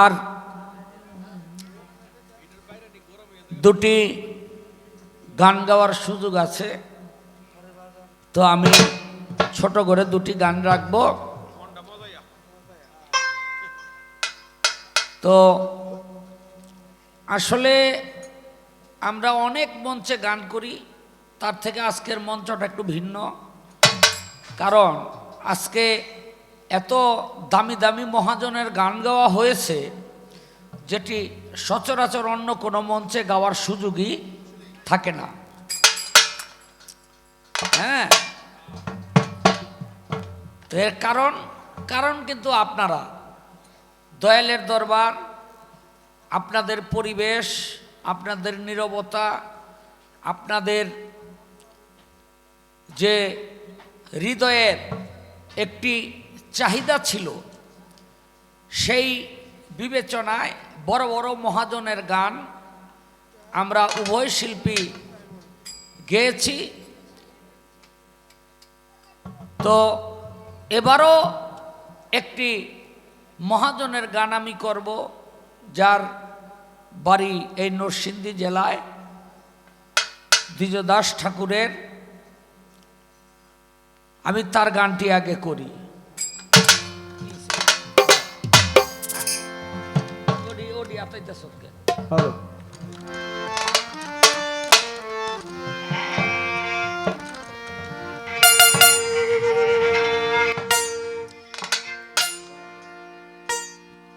আর দুটি গান গাওয়ার সুযোগ আছে, তো আমি ছোট করে দুটি গান রাখব। তো আসলে আমরা অনেক মঞ্চে গান করি তার থেকে আজকের মঞ্চটা একটু ভিন্ন। কারণ আজকে এত দামি দামি মহাজনের গান গাওয়া হয়েছে, যেটি সচরাচর অন্য কোনো মঞ্চে গাওয়ার সুযোগই থাকে না। হ্যাঁ। তো এর কারণ কারণ কিন্তু আপনারা, দয়ালের দরবার, আপনাদের পরিবেশ, আপনাদের নীরবতা, আপনাদের যে হৃদয়ের একটি চাহিদা ছিল, সেই বিবেচনায় বড় বড় মহাজনের গান আমরা উভয় শিল্পী গেয়েছি। তো এবারও একটি মহাজনের গান আমি করব, যার বাড়ি এই নরসিংদী জেলায়। দ্বিজদাস ঠাকুরের আমি তার গানটি আগে করি।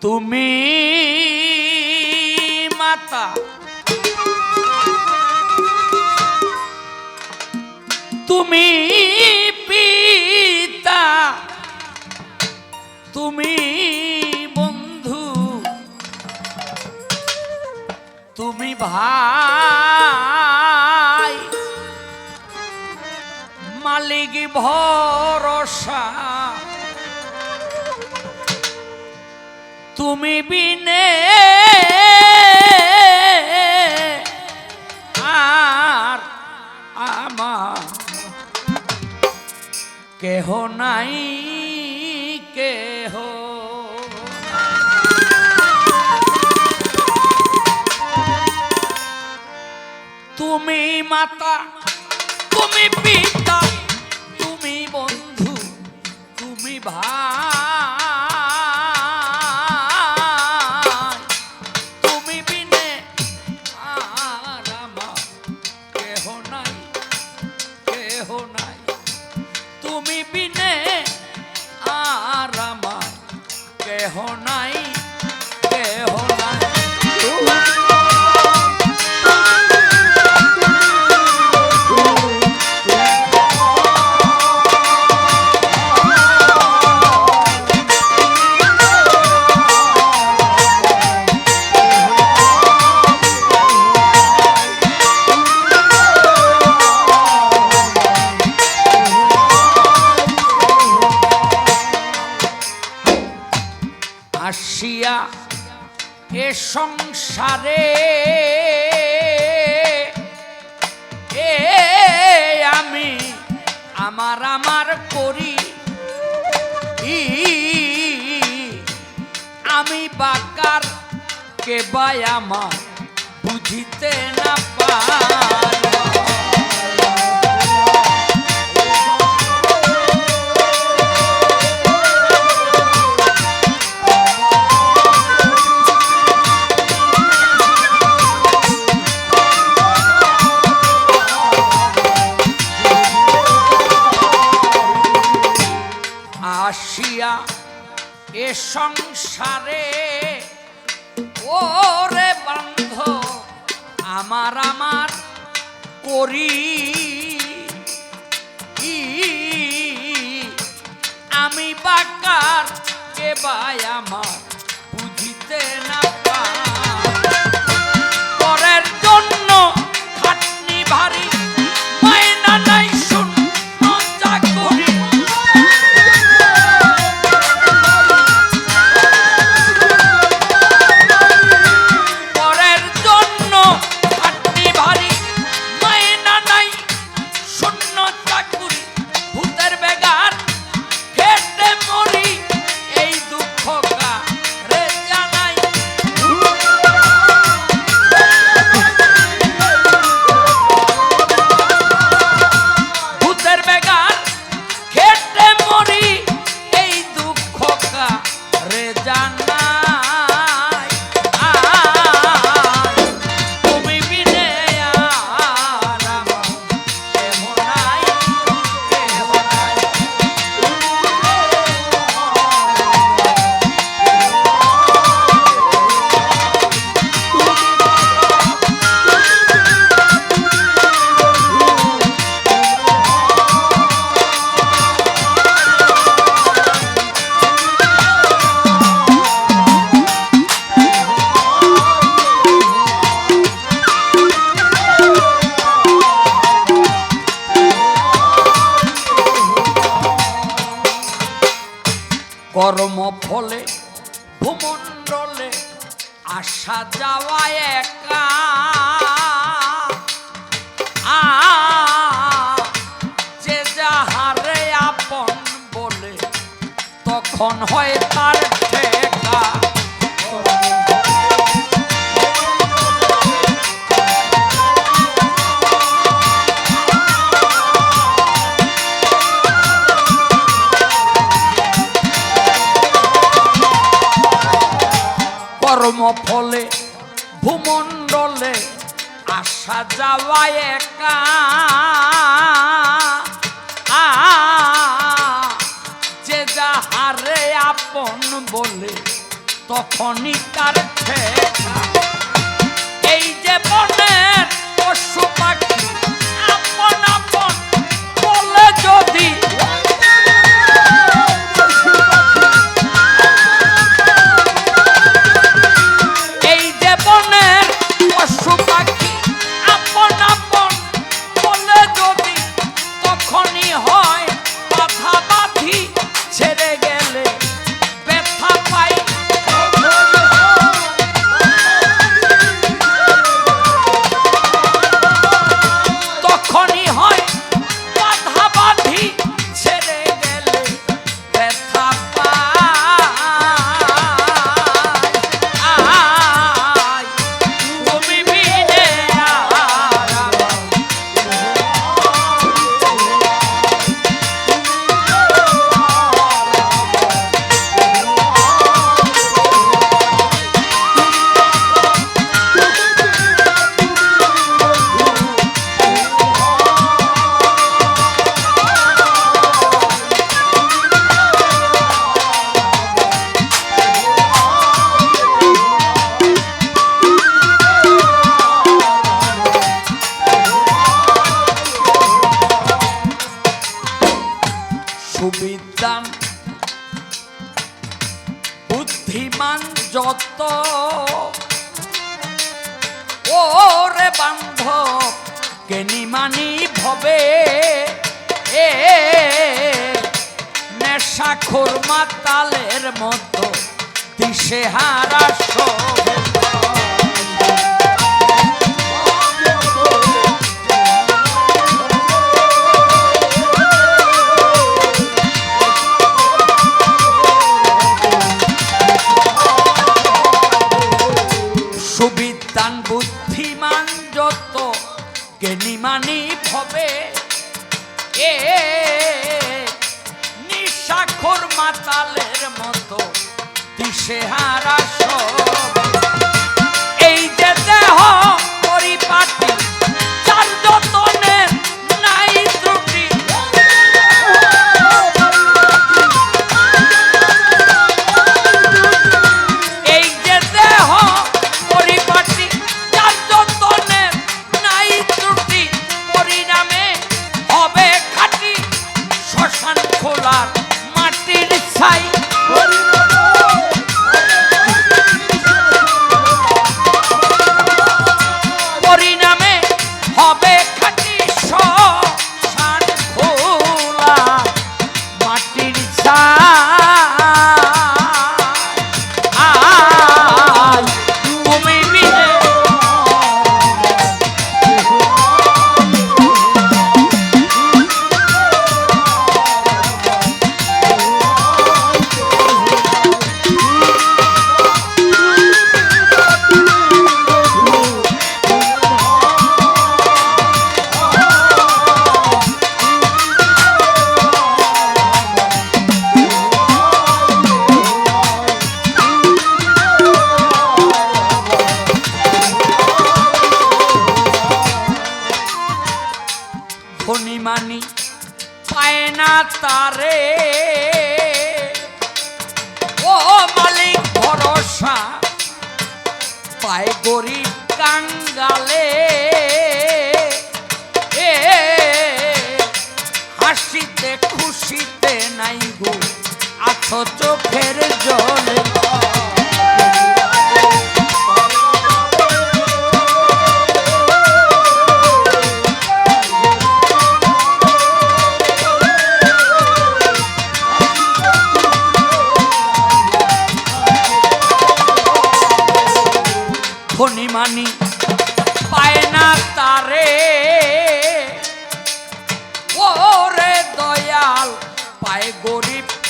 তুমি মাতা ভাই। মালিক ভরসা। তুমি বিনে এ সংসারে এ আমি আমার আমার করি। আমি বাকার, কে বাই আমার বুঝিতে না পার আমার আমার করি। আমি পাকার কে বাই আমার বুঝিতে না পরের জন্য খাটনি ভারী ফলে ভূমণ্ডলে আসা যাওয়া একা। যে যাহারে আপন বলে তখন হয় তার তখনই তার এই যে বনের পশু পাখি কেনিমানি ভবে। এ নেশা খুরমা তালের মতো দিশে হারা সবে সুবিধান বুদ্ধিমান যত জ্ঞানীমানি ভবে? এ নিশাখর মাতালের মতো দিশেহারা সব। মানি, পায় না তারে। ও মালিক, ভরসা, পায় গরিব কাঙ্গালে। এ, হাসিতে খুশিতে নাই গো, আছো চোখের জলে।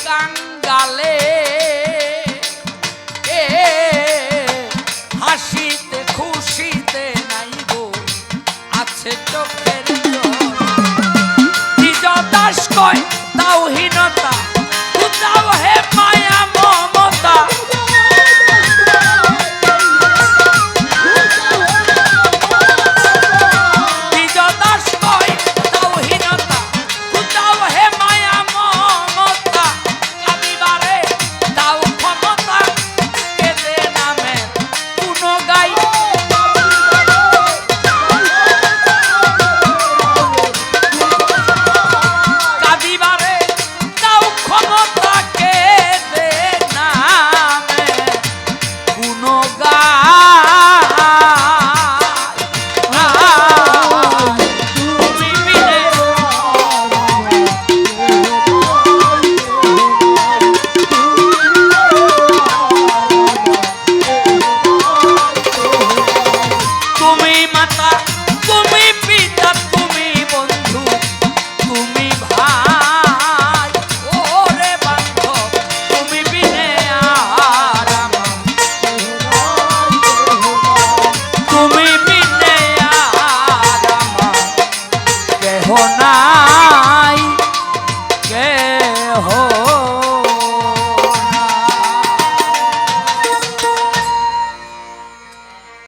কাঙ্গালে এ হাসিতে খুশিতে নাই গো আছে চোখের জল। দাস কয়